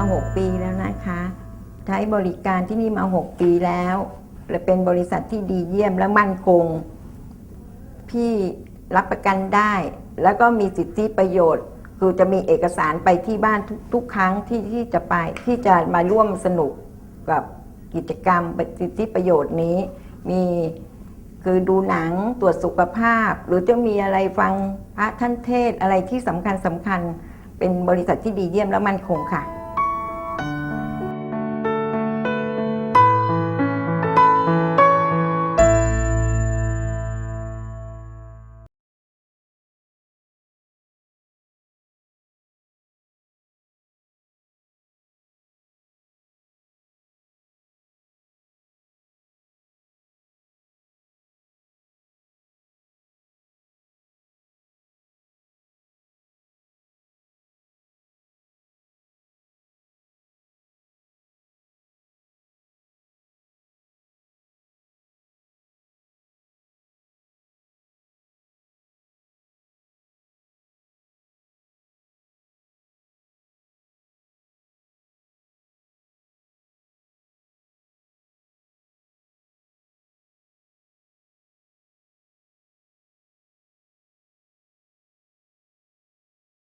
า 6 ปีแล้วนะคะ ใช้บริการที่นี่มา 6 ปีแล้วและเป็นบริษัทที่ดีเยี่ยมและมั่นคง พี่รับประกันได้ แล้วก็มีสิทธิประโยชน์ คือจะมีเอกสารไปที่บ้านทุกครั้งที่ที่จะไปที่จะมาร่วมสนุกกับกิจกรรมสิทธิประโยชน์นี้ มีคือดูหนังตรวจสุขภาพ หรือจะมีอะไรฟังพระท่านเทศอะไรที่สำคัญสำคัญเป็นบริษัทที่ดีเยี่ยมและมั่นคงค่ะ